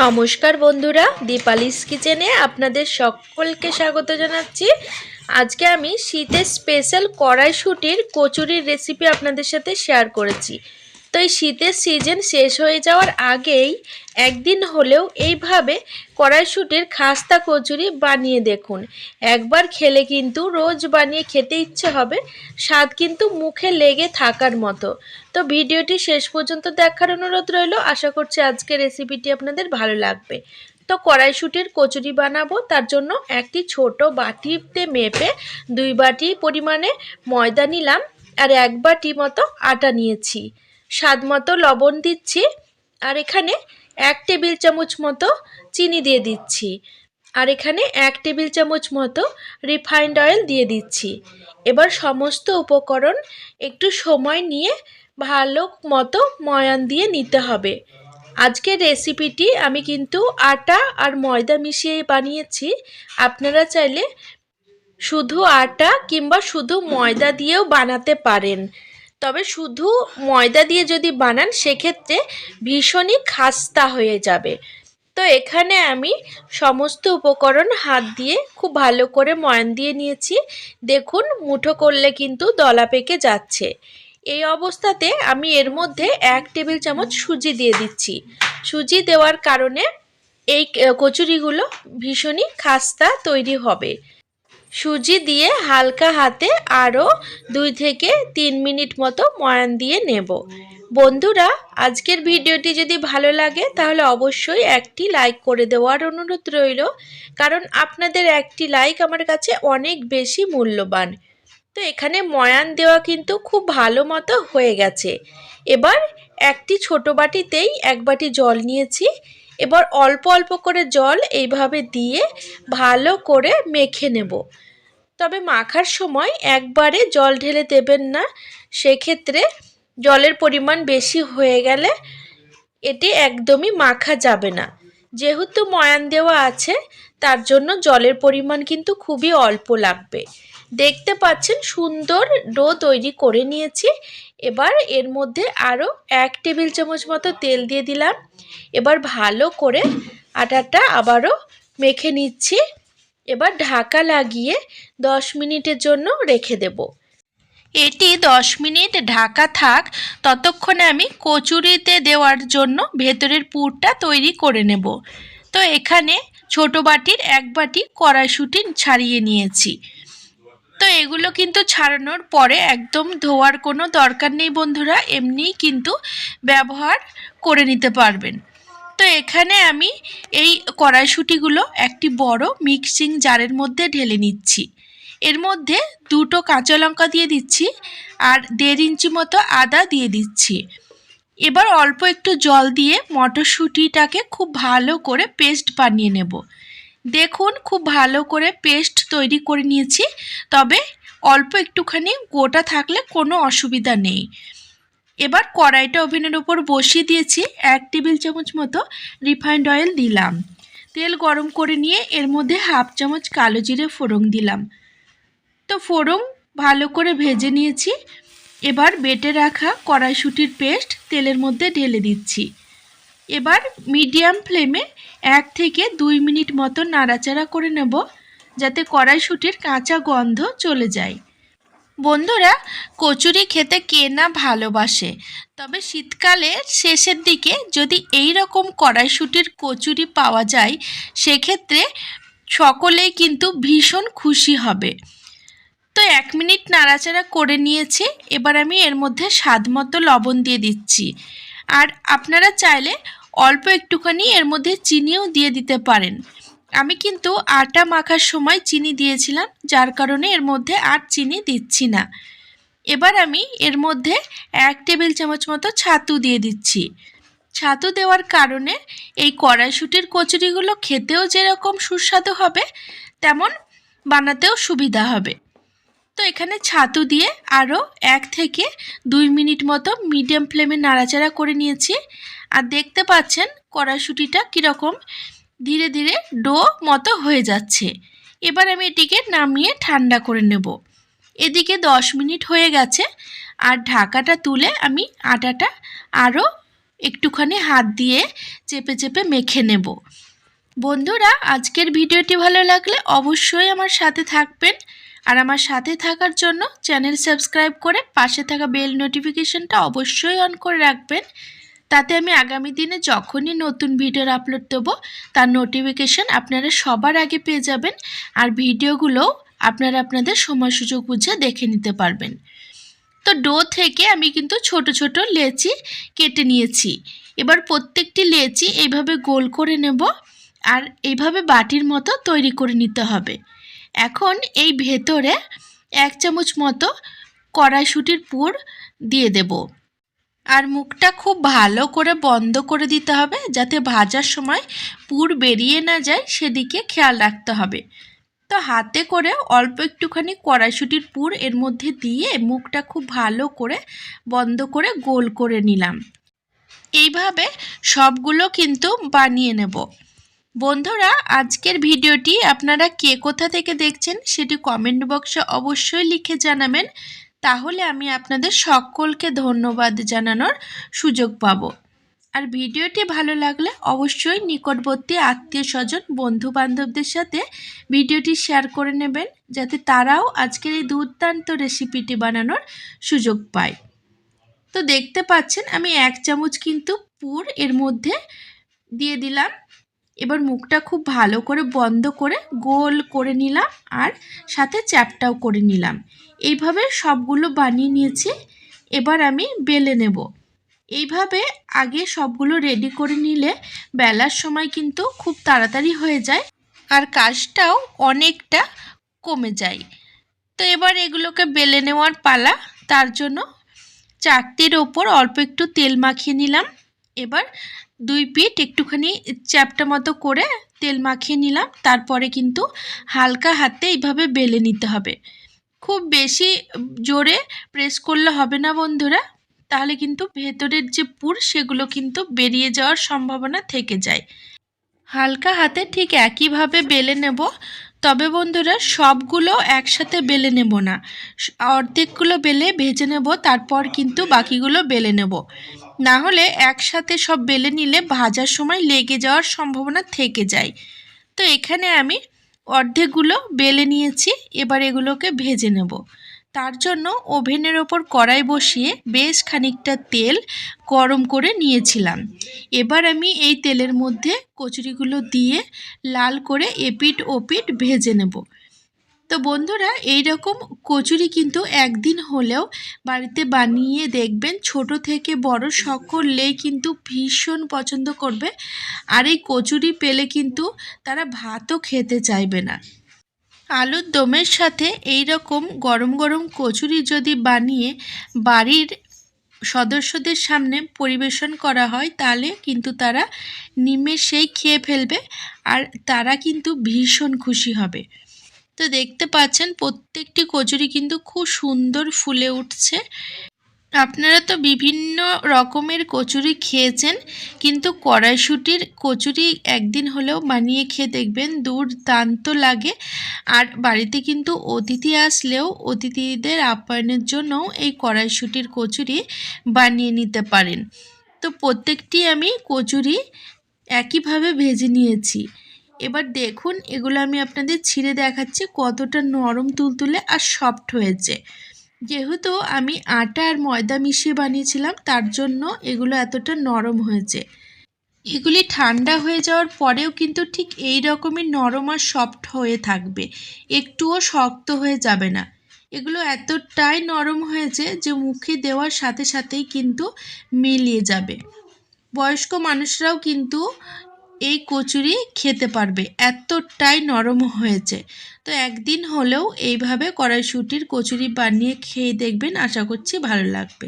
নমস্কার বন্ধুরা, দীপালিস কিচেনে আপনাদের সকলকে স্বাগত জানাচ্ছি। আজকে আমি শীতের স্পেশাল কড়াইশুটির কচুরির রেসিপি আপনাদের সাথে শেয়ার করেছি। তো এই শীতের সিজন শেষ হয়ে যাওয়ার আগেই একদিন হলেও এইভাবে কড়াইশুটির খাস্তা কচুরি বানিয়ে দেখুন। একবার খেলে কিন্তু রোজ বানিয়ে খেতে ইচ্ছে হবে, স্বাদ কিন্তু মুখে লেগে থাকার মতো। তো ভিডিওটি শেষ পর্যন্ত দেখার অনুরোধ রইল, আশা করছি আজকের রেসিপিটি আপনাদের ভালো লাগবে। তো কড়াইশুটির কচুরি বানাবো, তার জন্য একটি ছোট বাটিতে মেপে দুই বাটি পরিমাণে ময়দা নিলাম, আর এক বাটি মতো আটা নিয়েছি। স্বাদ মতো লবণ দিচ্ছি আর এখানে এক টেবিল চামচ মতো চিনি দিয়ে দিচ্ছি। আর এখানে এক টেবিল চামচ মতো রিফাইন্ড অয়েল দিয়ে দিচ্ছি। এবার সমস্ত উপকরণ একটু সময় নিয়ে ভালো মতো ময়ান দিয়ে নিতে হবে। আজকের রেসিপিটি আমি কিন্তু আটা আর ময়দা মিশিয়ে বানিয়েছি। আপনারা চাইলে শুধু আটা কিংবা শুধু ময়দা দিয়েও বানাতে পারেন। তবে শুধু ময়দা দিয়ে যদি বানান, সেক্ষেত্রে ভীষণই খাস্তা হয়ে যাবে। তো এখানে আমি সমস্ত উপকরণ হাত দিয়ে খুব ভালো করে ময়ান দিয়ে নিয়েছি। দেখুন, মুঠো করলে কিন্তু দলা পেকে যাচ্ছে। এই অবস্থাতে আমি এর মধ্যে এক টেবিল চামচ সুজি দিয়ে দিচ্ছি। সুজি দেওয়ার কারণে এই কচুরিগুলো ভীষণই খাস্তা তৈরি হবে। সুজি দিয়ে হালকা হাতে আরও দুই থেকে তিন মিনিট মতো ময়ান দিয়ে নেব। বন্ধুরা, আজকের ভিডিওটি যদি ভালো লাগে, তাহলে অবশ্যই একটি লাইক করে দেওয়ার অনুরোধ রইল, কারণ আপনাদের একটি লাইক আমার কাছে অনেক বেশি মূল্যবান। তো এখানে ময়ান দেওয়া কিন্তু খুব ভালো মতো হয়ে গেছে। এবার একটি ছোট বাটিতেই এক বাটি জল নিয়েছি এবার অল্প অল্প করে জল এইভাবে দিয়ে ভালো করে মেখে নেব। তবে মাখার সময় একবারে জল ঢেলে দেবেন না। সেক্ষেত্রে জলের পরিমাণ বেশি হয়ে গেলে এটি একদমই মাখা যাবে না। যেহেতু ময়ান দেওয়া আছে, তার জন্য জলের পরিমাণ কিন্তু খুবই অল্প লাগবে। দেখতে পাচ্ছেন, সুন্দর ডো তৈরি করে নিয়েছি। এবার এর মধ্যে আরও এক টেবিল চামচ মতো তেল দিয়ে দিলাম। এবার ভালো করে আটাটা আবারও মেখে নিচ্ছি। এবার ঢাকা লাগিয়ে দশ মিনিটের জন্য রেখে দেব। এটি দশ মিনিট ঢাকা থাক। ততক্ষণে আমি কচুরিতে দেওয়ার জন্য ভেতরের পুরটা তৈরি করে নেব। তো এখানে ছোট বাটির এক বাটি কড়াইশুঁটি ছাড়িয়ে নিয়েছি। তো এগুলো কিন্তু ছাড়ানোর পরে একদম ধোয়ার কোনো দরকার নেই বন্ধুরা, এমনিই কিন্তু ব্যবহার করে নিতে পারবেন। তো এখানে আমি এই কড়াইশুঁটিগুলো একটি বড় মিক্সিং জারের মধ্যে ঢেলে নিচ্ছি। এর মধ্যে দুটো কাঁচা লঙ্কা দিয়ে দিচ্ছি আর দেড় ইঞ্চি মতো আদা দিয়ে দিচ্ছি। এবার অল্প একটু জল দিয়ে মটরশুঁটিটাকে খুব ভালো করে পেস্ট বানিয়ে নেব। দেখুন, খুব ভালো করে পেস্ট তৈরি করে নিয়েছি, তবে অল্প একটুখানি গোটা থাকলে কোনো অসুবিধা নেই। এবার কড়াইটা ওভেনের ওপর বসিয়ে দিয়েছি, এক টেবিল চামচ মতো রিফাইন্ড অয়েল দিলাম। তেল গরম করে নিয়ে এর মধ্যে হাফ চামচ কালো জিরে ফোড়ন দিলাম। ফোড়ন ভালো করে ভেজে নিয়েছি। এবার বেটে রাখা কড়াইশুটির পেস্ট তেলের মধ্যে ঢেলে দিচ্ছি। এবার মিডিয়াম ফ্লেমে এক থেকে দুই মিনিট মতো নাড়াচাড়া করে নেব, যাতে কড়াইশুটির কাঁচা গন্ধ চলে যায়। বন্ধুরা, কচুরি খেতে কে না ভালোবাসে, তবে শীতকালের শেষের দিকে যদি এই রকম কড়াইশুটির কচুরি পাওয়া যায়, সেক্ষেত্রে সকলেই কিন্তু ভীষণ খুশি হবে। তো এক মিনিট নাড়াচাড়া করে নিয়েছি, এবার আমি এর মধ্যে স্বাদ মতো লবণ দিয়ে দিচ্ছি। আর আপনারা চাইলে অল্প একটুখানি এর মধ্যে চিনিও দিয়ে দিতে পারেন। আমি কিন্তু আটা মাখার সময় চিনি দিয়েছিলাম, যার কারণে এর মধ্যে আর চিনি দিচ্ছি না। এবার আমি এর মধ্যে এক টেবিল চামচ মতো ছাতু দিয়ে দিচ্ছি। ছাতু দেওয়ার কারণে এই কড়াইশুটির কচুরিগুলো খেতেও যেরকম সুস্বাদু হবে, তেমন বানাতেও সুবিধা হবে। তো এখানে ছাতু দিয়ে আরও এক থেকে দুই মিনিট মতো মিডিয়াম ফ্লেমে নাড়াচাড়া করে নিয়েছি। আর দেখতে পাচ্ছেন কড়াইশুটিটা কীরকম ধীরে ধীরে ডো মতো হয়ে যাচ্ছে। এবার আমি এটিকে নামিয়ে ঠান্ডা করে নেব। এদিকে দশ মিনিট হয়ে গেছে আর ঢাকাটা তুলে আমি আটাটা আরও একটুখানি হাত দিয়ে চেপে চেপে মেখে নেব। বন্ধুরা, আজকের ভিডিওটি ভালো লাগলে অবশ্যই আমার সাথে থাকবেন। আর আমার সাথে থাকার জন্য চ্যানেল সাবস্ক্রাইব করে পাশে থাকা বেল নোটিফিকেশনটা অবশ্যই অন করে রাখবেন। তাতে আমি আগামী দিনে যখনই নতুন ভিডিওর আপলোড দেবো, তার নোটিফিকেশন আপনারা সবার আগে পেয়ে যাবেন আর ভিডিওগুলোও আপনারা আপনাদের সময় সুযোগ বুঝে দেখে নিতে পারবেন। তো ডো থেকে আমি কিন্তু ছোট ছোট লেচি কেটে নিয়েছি। এবার প্রত্যেকটি লেচি এইভাবে গোল করে নেব আর এইভাবে বাটির মতো তৈরি করে নিতে হবে। এখন এই ভেতরে এক চামচ মতো কড়াইশুটির পুর দিয়ে দেব। আর মুখটা খুব ভালো করে বন্ধ করে দিতে হবে যাতে ভাজার সময় পুর বেরিয়ে না যায়, সেদিকে খেয়াল রাখতে হবে। তো হাতে করে অল্প একটুখানি কড়াইশুটির পুর এর মধ্যে দিয়ে মুখটা খুব ভালো করে বন্ধ করে গোল করে নিলাম। এইভাবে সবগুলো কিন্তু বানিয়ে নেব। বন্ধুরা, আজকের ভিডিওটি আপনারা কে কোথা থেকে দেখছেন সেটি কমেন্ট বক্সে অবশ্যই লিখে জানাবেন। তাহলে আমি আপনাদের সকলকে ধন্যবাদ জানানোর সুযোগ পাবো। আর ভিডিওটি ভালো লাগলে অবশ্যই নিকটবর্তী আত্মীয় স্বজন বন্ধু বান্ধবদের সাথে ভিডিওটি শেয়ার করে নেবেন, যাতে তারাও আজকের এই দুর্দান্ত রেসিপিটি বানানোর সুযোগ পায়। তো দেখতে পাচ্ছেন, আমি এক চামচ কিন্তু পুর এর মধ্যে দিয়ে দিলাম। এবার মুখটা খুব ভালো করে বন্ধ করে গোল করে নিলাম আর সাথে চ্যাপটাও করে নিলাম। এইভাবে সবগুলো বানিয়ে নিয়েছি। এবার আমি বেলে নেব। এইভাবে আগে সবগুলো রেডি করে নিলে বেলার সময় কিন্তু খুব তাড়াতাড়ি হয়ে যায় আর কাজটাও অনেকটা কমে যায়। তো এবার এগুলোকে বেলে নেওয়ার পালা। তার জন্য চাকতির ওপর অল্প একটু তেল মাখিয়ে নিলাম। এবার দুই পিঠ একটুখানি চ্যাপটা মতো করে তেল মাখিয়ে নিলাম। তারপরে কিন্তু হালকা হাতে এইভাবে বেলে নিতে হবে। খুব বেশি জোরে প্রেস করলে হবে না বন্ধুরা। তাহলে কিন্তু ভেতরের যে পুর, সেগুলো কিন্তু বেরিয়ে যাওয়ার সম্ভাবনা থেকে যায়। হালকা হাতে ঠিক একইভাবে বেলে নেব। তবে বন্ধুরা, সবগুলো একসাথে বেলে নেব না। অর্ধেকগুলো বেলে ভেজে নেব, তারপর কিন্তু বাকিগুলো বেলে নেব। না হলে একসাথে সব বেলে নিলে ভাজার সময় লেগে যাওয়ার সম্ভাবনা থেকে যায়। তো এখানে আমি অর্ধেকগুলো বেলে নিয়েছি, এবার এগুলোকে ভেজে নেব। তার জন্য ওভেনের ওপর কড়াই বসিয়ে বেশ খানিকটা তেল গরম করে নিয়েছিলাম। এবার আমি এই তেলের মধ্যে কচুরিগুলো দিয়ে লাল করে এপিট ওপিট ভেজে নেব। তো বন্ধুরা এই রকম কচুরি কিন্তু একদিন হলেও বাড়িতে বানিয়ে দেখবেন, ছোট থেকে বড় সকলেই কিন্তু ভীষণ পছন্দ করবে। আর এই কচুরি পেলে কিন্তু তারা ভাতও খেতে চাইবে না। আলুর দমের সাথে এই রকম গরম গরম কচুরি যদি বানিয়ে বাড়ির সদস্যদের সামনে পরিবেশন করা হয়, তাহলে কিন্তু তারা নিমেষেই খেয়ে ফেলবে আর তারা কিন্তু ভীষণ খুশি হবে। তো দেখতে পাচ্ছেন, প্রত্যেকটি কচুরি কিন্তু খুব সুন্দর ফুলে উঠছে। আপনারা তো বিভিন্ন রকমের কচুরি খেয়েছেন, কিন্তু কড়াইশুটির কচুরি একদিন হলেও বানিয়ে খেয়ে দেখবেন, দুর্দান্ত লাগে। আর বাড়িতে কিন্তু অতিথি আসলেও অতিথিদের আপ্যায়নের জন্য এই কড়াইশুটির কচুরি বানিয়ে নিতে পারেন। তো প্রত্যেকটি আমি কচুরি একইভাবে ভেজে নিয়েছি। এবার দেখুন, এগুলো আমি আপনাদের ছিঁড়ে দেখাচ্ছি কতটা নরম, তুলতুলে আর সফট হয়েছে। যেহেতু আমি আটা আর ময়দা মিশিয়ে বানিয়েছিলাম, তার জন্য এগুলো এতটা নরম হয়েছে। এগুলি ঠান্ডা হয়ে যাওয়ার পরেও কিন্তু ঠিক এই রকমই নরম আর সফট হয়ে থাকবে। একটুও শক্ত হয়ে যাবে না। এগুলো এতটাই নরম হয়েছে যে মুখে দেওয়ার সাথে সাথেই কিন্তু মিলিয়ে যাবে। বয়স্ক মানুষরাও কিন্তু এই কচুরি খেতে পারবে। এতটাই নরম হয়েছে। তো একদিন হলেও এইভাবে কড়াইশুটির কচুরি বানিয়ে খেয়ে দেখবেন। আশা করছি ভালো লাগবে।